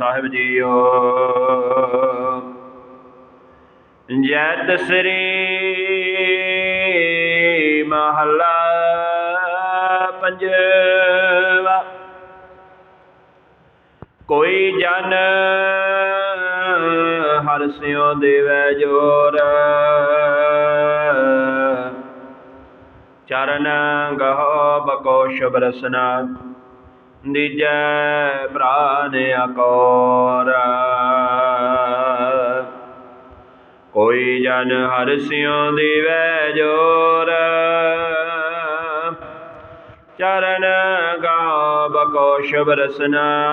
ਸਾਹਿਬ JIO. ਜੈਤ ਸ੍ਰੀ ਮਹੱਲਾ ਪੰਜਵਾ। ਕੋਈ ਜਨ ਹਰ ਸਿਉ ਦੇਵੈ ਜੋਰ। ਚਰਨ ਗਹੋ ਬਕੋ ਸ਼ੁਭ ਰਸਨਾ ਦੀਜੈ ਪ੍ਰਾਨ ਅਕੋਰ। ਕੋਈ ਜਨ ਹਰ ਸਿਉ ਦੇਵੈ ਜੋਰ। ਚਰਨ ਗਾ ਬਕੋ ਸ਼ੁਭ ਰਸਨਾ।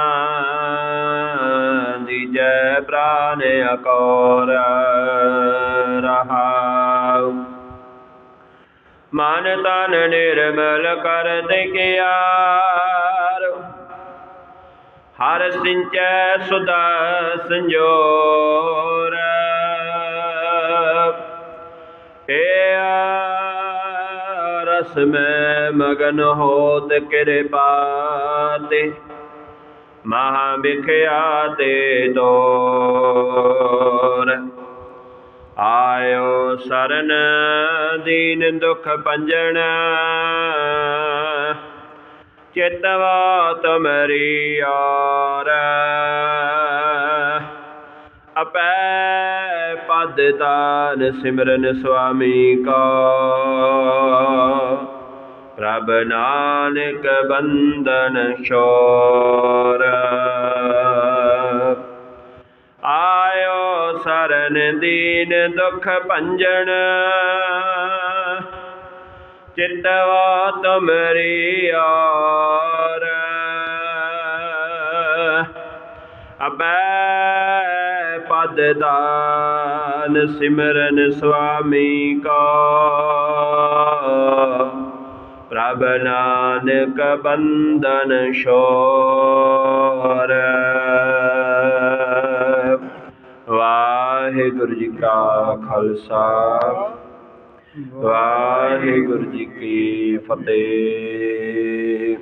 ਦੀਜੈ ਪ੍ਰਾਨ ਅਕੋਰ ਰਹਾਉ। ਮਨ ਤਨ ਨਿਰਮਲ ਕਰ ਦਿਖਿਆ ਹਰ ਸਿੰਚੈ ਸੁਦਾ ਸੰਜੋਰ। ਏ ਰਸ ਮੈਂ ਮਗਨ ਹੋਤ ਕਿਰਪਾ ਤੇ ਮਹਾ ਵਿਖਿਆ ਤੇ ਤੋਰ ਆਇਓ ਸਰਨ ਦੀਨ ਦੁਖ ਪੰਜਣ। ਚਿਤਵਾ ਤੁਮਰੀ ਔਰ ਅਪੈ ਪਦ ਤਾਨ ਸਿਮਰਨ ਸੁਆਮੀ ਕੋ। ਪ੍ਰਭ ਨਾਨਕ ਬੰਧਨ ਸ਼ੋਰ ਆਇਓ ਸਰਨ ਦੀਨ ਦੁਖ ਭੰਜਨ। ਚਿਤਵਾ ਤੁਮਰੀ ਔਰ ਅਬੈ ਪਦ ਦਾਨ ਸਿਮਰਨ ਸੁਆਮੀ ਕਾ। ਪ੍ਰਭ ਨਾਨਕ ਬੰਦਨ ਸ਼ੋਰ ਵਾਹਿਗੁਰੂ ਜੀ ਕਾ ਖਾਲਸਾ। ਵਾਹਿਗੁਰੂ ਜੀ ਕੀ ਫਤਿਹ।